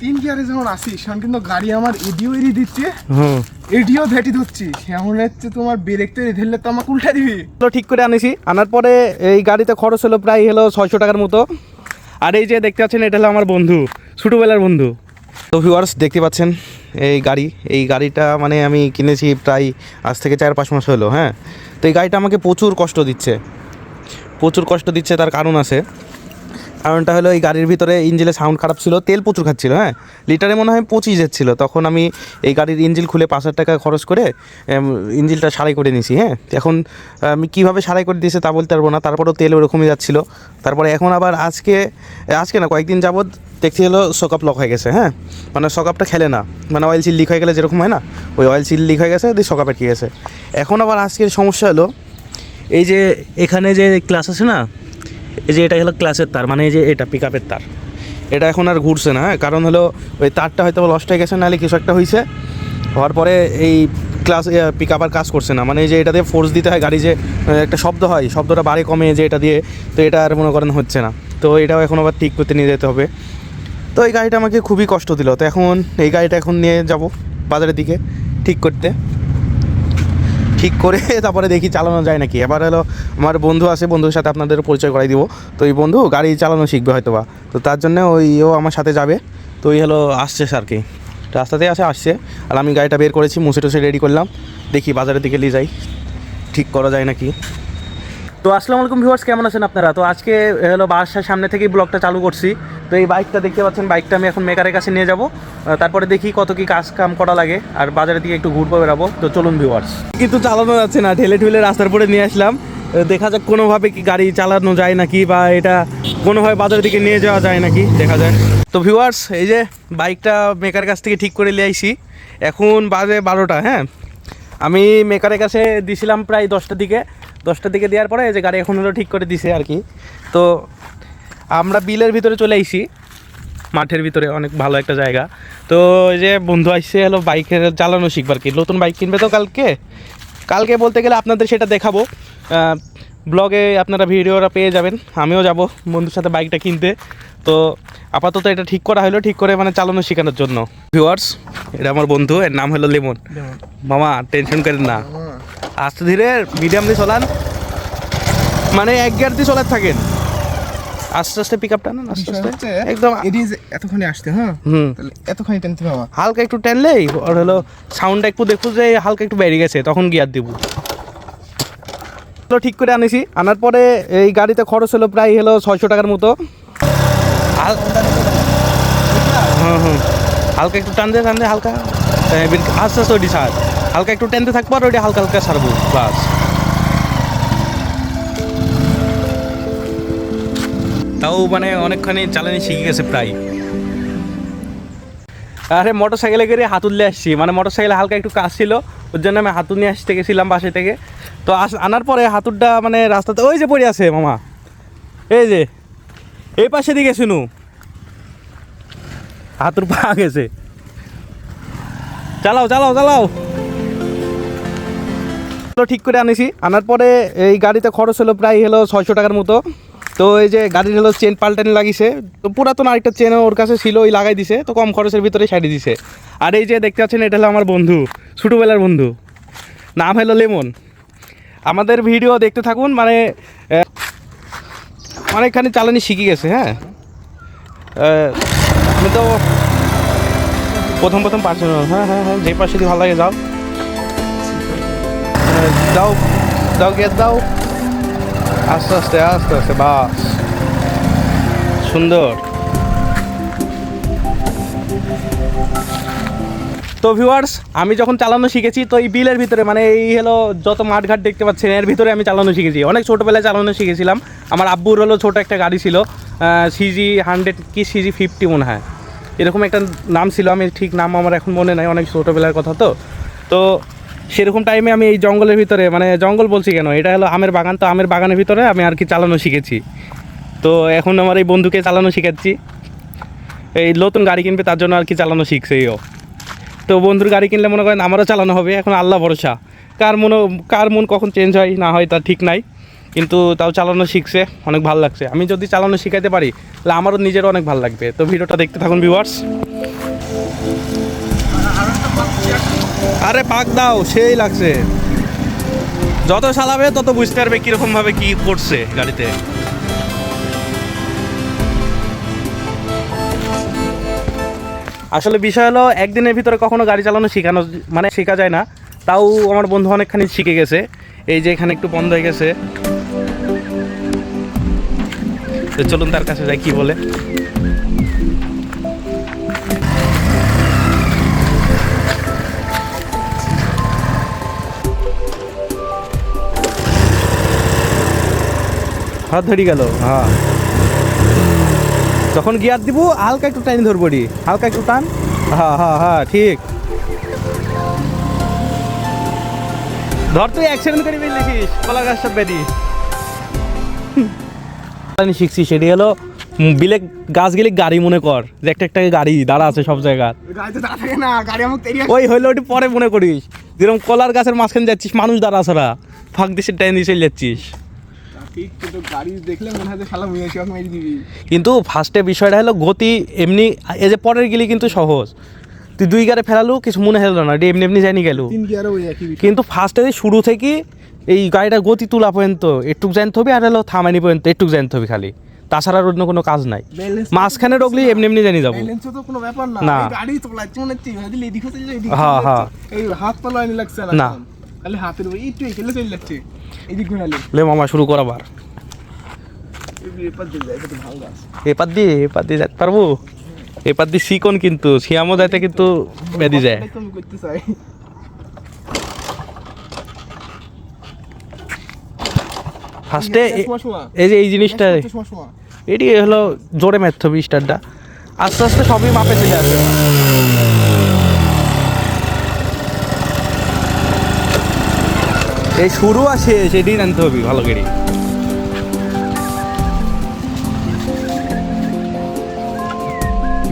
তিন গিয়ারে যখন আসি সেখন কিন্তু গাড়ি আমার এডিও এড়ি দিচ্ছে এডিও ভেটি ধরছি। সেমন হচ্ছে তোমার ব্রেক তো ধরলে তো আমাকে উল্টা দিবি। তো ঠিক করে আনিছি। আনার পরে এই গাড়িতে খরচ হলো প্রায় হলো ছয়শো টাকার মতো। আর এই যে দেখতে পাচ্ছেন এটা হলো আমার বন্ধু ছোটোবেলার বন্ধু। তো ভিউয়ার্স দেখতে পাচ্ছেন এই গাড়ি। এই গাড়িটা মানে আমি কিনেছি প্রায় আজ থেকে চার পাঁচ মাস হলো হ্যাঁ। তো এই গাড়িটা আমাকে প্রচুর কষ্ট দিচ্ছে। প্রচুর কষ্ট দিচ্ছে তার কারণ আছে। কারণটা হলো এই গাড়ির ভিতরে ইঞ্জিনের সাউন্ড খারাপ ছিল, তেল প্রচুর খাচ্ছিল হ্যাঁ? লিটারে মনে হয় পঁচিশ যাচ্ছিল তখন আমি এই গাড়ির ইঞ্জিল খুলে পাঁচ হাজার টাকা খরচ করে ইঞ্জিলটা সারাই করে নিয়েছি হ্যাঁ? এখন, আমি কীভাবে সারাই করে দিয়েছে তা বলতে পারব না, তারপরেও তেল ওরকমই যাচ্ছিল। তারপরে এখন আবার আজকে আজকে না, কয়েকদিন যাবৎ দেখছি হলো সকাপ লক হয়ে গেছে হ্যাঁ? মানে সকাপটা খেলে না। মানে অয়েল সিল লিক হয়ে গেলে যেরকম হয় না, ওই অয়েল সিল লিক হয়ে গেছে, দিয়ে সকাপ আটকে গেছে। এখন আবার আজকের সমস্যা হলো, এই যে এখানে যে ক্লাস আছে না এই যে এটা হলো ক্লাসের তার মানে এই যে এটা পিক আপের তার। এটা এখন আর ঘুরছে না হ্যাঁ? কারণ হলো ওই তারটা হয়তো লস্ট হয়ে গেছে, নাহলে কিছু একটা হয়েছে হওয়ার পরে এই ক্লাস পিক আপ আর কাজ করছে না। মানে এই যে এটা দিয়ে ফোর্স দিতে হয় গাড়ি যে একটা শব্দ হয়, শব্দটা বাড়ে, কমে যে এটা দিয়ে, তো এটা আর মনে করেন হচ্ছে না। তো এটাও এখন আবার ঠিক করতে নিয়ে যেতে হবে। তো এই গাড়িটা আমাকে খুবই কষ্ট দিল। তো এখন এই গাড়িটা এখন নিয়ে যাব বাজারের দিকে, ঠিক করতে। ঠিক করে তারপরে দেখি চালানো যায় নাকি। এবার হলো আমার বন্ধু আছে বন্ধুর সাথে আপনাদের পরিচয় করাই দিব। তো এই বন্ধু গাড়ি চালানো শিখবে হয়তো বা তো তার জন্য ওই ও আমার সাথে যাবে। তো ওই হলো আসছে আর কি রাস্তাতে আসে, আসছে। আর আমি গাড়িটা বের করেছি, মুছে টুসে রেডি করলাম। দেখি বাজারের দিকে নিয়ে যাই। ঠিক করা যায় নাকি? তো আসসালামু আলাইকুম ভিউয়ার্স, কেমন আছেন আপনারা? তো আজকে হলো বাসার সামনে থেকেই ব্লগটা চালু করছি। তো এই বাইকটা দেখতে পাচ্ছেন, বাইকটা আমি এখন মেকারের কাছে নিয়ে যাব। তারপরে দেখি কত কি কাজ কাম করা লাগে, আর বাজারের দিকে একটু ঘুরবো বেরাবো তো চলুন ভিউয়ার্স। কিন্তু চালানো যাচ্ছে না ঠেলে ঠেলে রাস্তার পরে নিয়ে আসলাম। দেখা যাক কোনোভাবে কি গাড়ি চালানো যায় নাকি, বা এটা কোনোভাবে বাজারের দিকে নিয়ে যাওয়া যায় নাকি, দেখা যায় তো ভিউয়ার্স, এই যে বাইকটা মেকার কাছ থেকে ঠিক করে নিয়ে আইছি। এখন বাজে বারোটা হ্যাঁ? আমি মেকারের কাছে দিছিলাম প্রায় দশটার দিকে। দশটার দিকে দেওয়ার পরে এই যে গাড়ি এখন হলো ঠিক করে দিছে আর কি। তো আমরা বিলের ভিতরে চলে আইছি। মাঠের ভিতরে অনেক ভালো একটা জায়গা। তো এই যে বন্ধু আসছে হলো বাইকের চালানো শিখবার কি? নতুন বাইক কিনবে তো কালকে? কালকে বলতে গেলে আপনাদের সেটা দেখাবো। ব্লগে আপনারা ভিডিওটা পেয়ে যাবেন। আমিও যাব বন্ধুর সাথে বাইকটা কিনতে। তো আপাতত এটা ঠিক করা হলো ঠিক করে মানে চালানো শেখানোর জন্য। ভিউয়ার্স এটা আমার বন্ধু এর নাম হলো লেমন। মামা টেনশন করেন না। আস্তে ধীরে মিডিয়াম দিয়ে চলান। মানে এক গিয়ার দিয়ে চলার থাকেন। আস্তে আস্তে পিক আপ টানান আস্তে আস্তে। একদম এতক্ষণে আসতে হ্যাঁ? তাহলে এতক্ষণে টেনতে হবে হালকা একটু টানলেই ওর হলো সাউন্ডটা একটু দেখব যে হালকা একটু বেড়ে গেছে তখন গিয়ার দিব। তো ঠিক করে আনিছি আনার পরে এই গাড়িতে খরচ হলো প্রায় হলো ছয়শো টাকার মতো। হুম হুম। হালকা একটু টানতে টানতে হালকা এ, বিল- আস্তে আস্তে ওইটি ছাড়। হালকা একটু টানতে থাকব আর ওইটি হালকা হালকা ছাড়বো বাস তাও মানে অনেকখানি চালানি শিখে গেছে প্রায়। আরে মোটর সাইকেলে করে নিয়ে আসছি। মানে মোটর সাইকেলে হালকা একটু কাজ ছিল, ওর জন্য আমি হাতুল নিয়ে আসতে গেছিলাম বাসে থেকে। তো আস আনার পরে হাতুরটা মানে রাস্তাতে ওই যে পড়ে আছে মামা। এই যে, এই পাশে দিকে শুনু। হাতুর পা গেছে। চালাও চালাও চালাও। তো ঠিক করে আনিছি। আনার পরে এই গাড়িতে খরচ হলো প্রায় হলো ছয়শো টাকার মতো। তো এই যে গাড়ির হলো চেন পাল্টানি লাগিছে, তো পুরাতন আরেকটা চেন ওর কাছে ছিল, ওই লাগাই দিছে, তো কম খরচের ভিতরে সাইডে দিছে। আর এই যে দেখতে পাচ্ছেন, এটা হলো আমার বন্ধু, ছোটোবেলার বন্ধু। নাম হলো লেমন। আমাদের ভিডিও দেখতে থাকুন মানে অনেকখানি চালানি শিখে গেছে হ্যাঁ? আমি তো প্রথম প্রথম পারছি না। হ্যাঁ হ্যাঁ হ্যাঁ যে পাশে দিয়ে ভালো লাগে, যাও। দাও দাও গিয়ে দাও আস্তে আস্তে আস্তে আস্তে বাস সুন্দর তো ভিউয়ার্স আমি যখন চালানো শিখেছি, তো এই বিলের ভিতরে মানে এই হলো যত মাঠঘাট দেখতে পাচ্ছেন, এর ভিতরে আমি চালানো শিখেছি। অনেক ছোটোবেলায় চালানো শিখেছিলাম। আমার আব্বুর হলো ছোটো একটা গাড়ি ছিল সিজি হান্ড্রেড কি সিজি ফিফটি মনে হয়। এরকম একটা নাম ছিল, আমি ঠিক নাম আমার এখন মনে নাই, অনেক ছোটোবেলার কথা তো। তো সেরকম টাইমে আমি এই জঙ্গলের ভিতরে মানে জঙ্গল বলছি কেন? এটা হলো আমের বাগান, তো আমের বাগানের ভিতরে আমি আর কি চালানো শিখেছি। তো এখন আমার এই বন্ধুকে চালানো শিখাচ্ছি। এই নতুন গাড়ি কিনবে, তার জন্য আর কি চালানো শিখছে ও। তো বন্ধুর গাড়ি কিনলে মনে করেন আমারও চালানো হবে, এখন আল্লাহ ভরসা। কার মনে কার মন কখন চেঞ্জ হয়, না হয় তা ঠিক নাই। কিন্তু তাও চালানো শিখছে, অনেক ভালো লাগছে। আমি যদি চালানো শিখাইতে পারি, তাহলে আমারও নিজেরও অনেক ভালো লাগবে। তো ভিডিওটা দেখতে থাকুন ভিউয়ার্স আরে পাক দাও সেই লাগছে। যত চালাবে তত বুঝতে পারবে কীরকম ভাবে কি করছে গাড়িতে। আসলে বিষয় হলো একদিনের ভিতরে কখনো গাড়ি চালানো শেখানো মানে শেখা যায় না। তাও আমার বন্ধু অনেকখানি শিখে গেছে। এই যে এখানে একটু বন্ধ হয়ে গেছে। তো চলুন তার কাছে যাই কি বলে। হাত ধরি গেল। হ্যাঁ। যখন গিয়ার দিব হালকা একটু টাইম ধরবো রি। হালকা একটু টান। হ্যাঁ হ্যাঁ হ্যাঁ ঠিক। ধর তুই অ্যাক্সিডেন্ট করে ফেলেছিস কলা গাছটা বেরি আমি শিখছি সেটি হলো বিলে গাছ গেলে গাড়ি মনে কর। যে একটা একটা গাড়ি দাঁড়া আছে সব জায়গায় তেরি ওই হইল ওটি পরে মনে করিস। যেরকম কলার গাছের মাঝখানে যাচ্ছিস মানুষ দাঁড়া আছে ওরা ফাঁক দিছে টাইম দিয়ে চলে যাচ্ছিস। কিন্তু ফার্স্টে বিষয়টা হলো গতি এমনি এই যে পরের গেলি কিন্তু সহজ। তুই দুই গাড়ি ফেরালু কিছু মনে হলো না এমনি এমনি জানি গেল। কিন্তু ফার্স্টে শুরু থেকে এই গাড়িটা গতি তোলা পর্যন্ত একটুক জানতে হবে আর হলো থামানি পর্যন্ত একটুক জানতে হবে খালি। তাছাড়া আর অন্য কোনো কাজ নাই। মাঝখানে ঢুকলি এমনি এমনি জানি যাব। না। হ্যাঁ, হ্যাঁ। না। খালি হাতের একটু চলে যাচ্ছে। লে মামা শুরু কর আবার। এপার দিয়ে এপার দিয়ে যেতে পারব? এপার দিয়ে শিকন কিন্তু শিয়ামও যাইতে কিন্তু বেদি যায়। ফার্স্টে। এই যে এই জিনিসটা। এটি হলো জোরে মারতে হবে স্টারটা। আস্তে আস্তে সবই মাপে চলে আসবে এই শুরু আছে সেটি জানতে হবে, ভালো করে।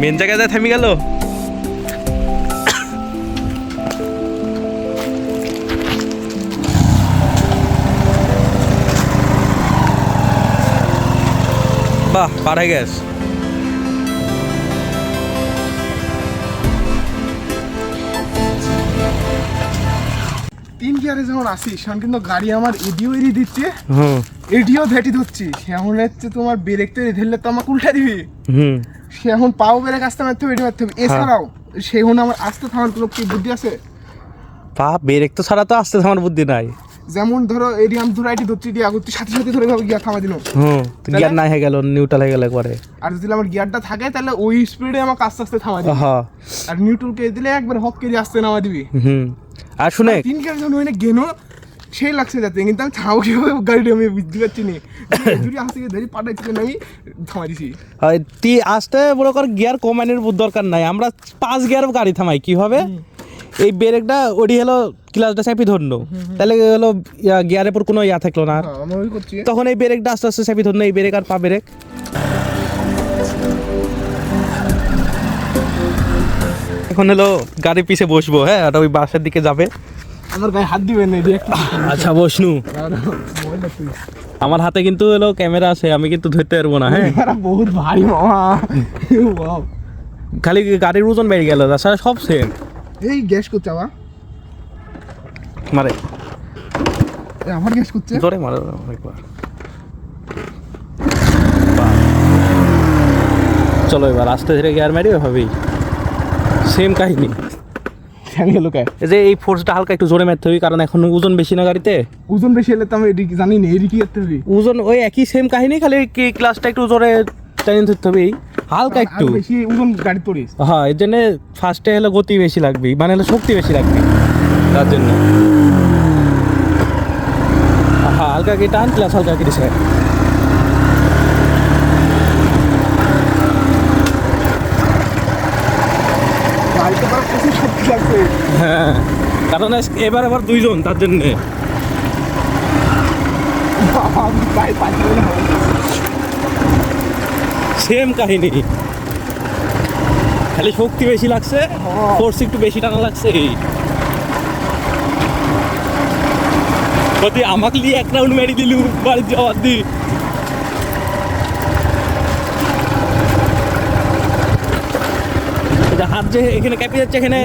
মেন জায়গায় থেমে গেল। বাহ পারে গেছ তিন গিয়ারে যখন আসিস তখন কিন্তু গাড়ি আমার এডিও এড়িয়ে দিচ্ছে এডিও ভেটি ধরছি। সে এখন হচ্ছে তোমার ব্রেক তো ধরলে তো আমাকে উল্টা দিবি। সে এখন পাও ব্রেক আসতে মারতে হবে এটি মারতে হবে। এছাড়াও সে এখন আমার আসতে থামার কোনো কি বুদ্ধি আছে? পা ব্রেক তো ছাড়া তো আসতে থামার বুদ্ধি নাই। যেমন ধরো এডি আমি ধরে আইটি ধরছি দিয়া করছি সাথে সাথে ধরে ভাবে গিয়ার থামা দিল। হুম গিয়ার নাই হয়ে গেল নিউট্রাল হয়ে গেল একবারে। আর যদি আমার গিয়ারটা থাকে তাহলে ওই স্পিডে আমাকে আস্তে আস্তে থামা দিবি। হ্যাঁ। আর নিউট্রাল কে দিলে একবার হক কেজি আসতে নামা দিবি। হুম। আর শুনে তিন গিয়ার যখন ওইনে গেনো সেই লাগছে যাতে। কিন্তু আমি থামাবো কীভাবে গাড়িটা আমি বুঝতে পারছি নি। যদি আসতে ধরি পাঠাইছি আমি থামা দিছি। তি আসতে বড় কর গিয়ার কমানোর দরকার নাই। আমরা পাঁচ গিয়ার গাড়ি থামাই কি হবে? এই ব্রেকটা ওডি হলো ক্লাসটা চাপি ধরলো। তাহলে হলো গিয়ারের পর কোনো ইয়া থাকল না। হ্যাঁ, ওই তখন এই ব্রেকটা আস্তে আস্তে চাপি ধরলো এই ব্রেক আর পা ব্রেক। এখন হলো গাড়ি পিছে বসবো হ্যাঁ? আর ওই বাসের দিকে যাবে। আমার গায়ে হাত দিবেন না আচ্ছা বসনু। আমার হাতে কিন্তু হলো ক্যামেরা আছে আমি কিন্তু ধরতে পারব না হ্যাঁ? বহুত ভারী মামা। ওয়াও। খালি গাড়ির ওজন বেড়ে গেল তাছাড়া সব সেম এই গ্যাস করছে আবার? মারে। আবার গ্যাস করছে? জোরে মারো একবার। চলো এবার আস্তে ধীরে গিয়ার মারি ওইভাবেই সেম কাহিনী। হলো এই যে এই ফোর্সটা হালকা একটু জোরে মারতে হবে কারণ এখন ওজন বেশি না গাড়িতে। ওজন বেশি হলে তো আমি এদিকে জানি না এদিকে করতে হবে। ওজন ওই একই সেম কাহিনী খালি কি ক্লাসটা একটু জোরে টাইম ধরতে হবে এই। হালকা একটু। বেশি ওজন গাড়ি তোরিস হ্যাঁ এর জন্য ফার্স্টে হলো গতি বেশি লাগবে মানে হলো শক্তি বেশি লাগবে। তার জন্য। হ্যাঁ হালকা কি টান প্লাস হালকা কি দিছে গাড়িতে পারা প্রচুর শক্তি লাগবে হ্যাঁ কারণ এবার আবার দুইজন তার জন্য। সেম কাহিনী। খালি শক্তি বেশি লাগছে ফোর্স একটু বেশি টানা লাগছে। এই আমাকে নিয়ে এক রাউন্ড মেরে দিলু বাড়ি যাওয়ার দি হাত যে এখানে যাচ্ছে এখানে।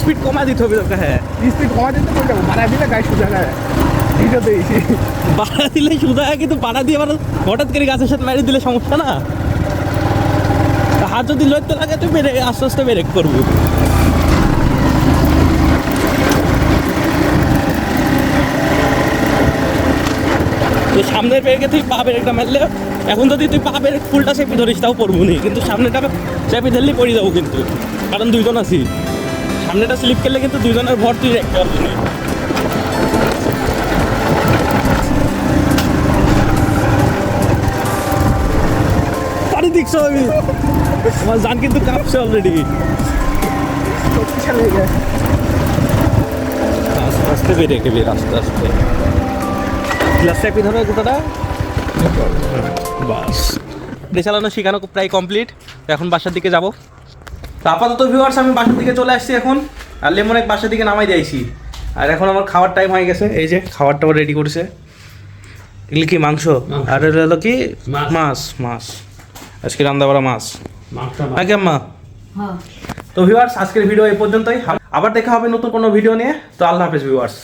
স্পিড কমা দিতে হবে তোকে হ্যাঁ। স্পিড কমা দিতে বাড়া দিলে গায়ে সুদা না। এটা দিয়েছি বাড়া দিলে সুদা কিন্তু বাড়া দিয়ে আবার হঠাৎ করে গাছের সাথে মেরে দিলে সমস্যা না। তা হাত যদি লড়তে লাগে তুই বেড়ে আস্তে আস্তে বেরেক করবি। তুই সামনের ব্রেকে তুই পা ব্রেকটা মারলে এখন যদি তুই পা ব্রেক ফুলটা চেপে ধরিস তাও পড়ব নি কিন্তু সামনেটা চেপে ধরলেই পড়ে যাব কিন্তু কারণ দুইজন আছি। সামনেটা স্লিপ করলে কিন্তু দুইজনের ভর তুই রাখতে পারবি না। পানি দেখছ আমি আমার জান কিন্তু কাঁপছে অলরেডি আস্তে আস্তে বের আস্তে আস্তে। গ্লাস চাপি ধরো গোটাটা বাস। চালানো শেখানো প্রায় কমপ্লিট এখন বাসার দিকে যাব। তো আপাতত ভিউয়ার্স আমি বাসার দিকে চলে আসছি এখন। আর লেমন এক বাসার দিকে নামাই দিয়েছি। আর এখন আমার খাওয়ার টাইম হয়ে গেছে। এই যে খাবারটাও রেডি করছে। এগুলি কি মাংস? আর এটা হলো কি? মাছ। মাছ আজকে রান্না করা মাছ। আগে আম্মা? হ্যাঁ। তো ভিউয়ার্স আজকের ভিডিও এই পর্যন্তই। আবার দেখা হবে নতুন কোনো ভিডিও নিয়ে। তো আল্লাহ হাফেজ ভিউয়ার্স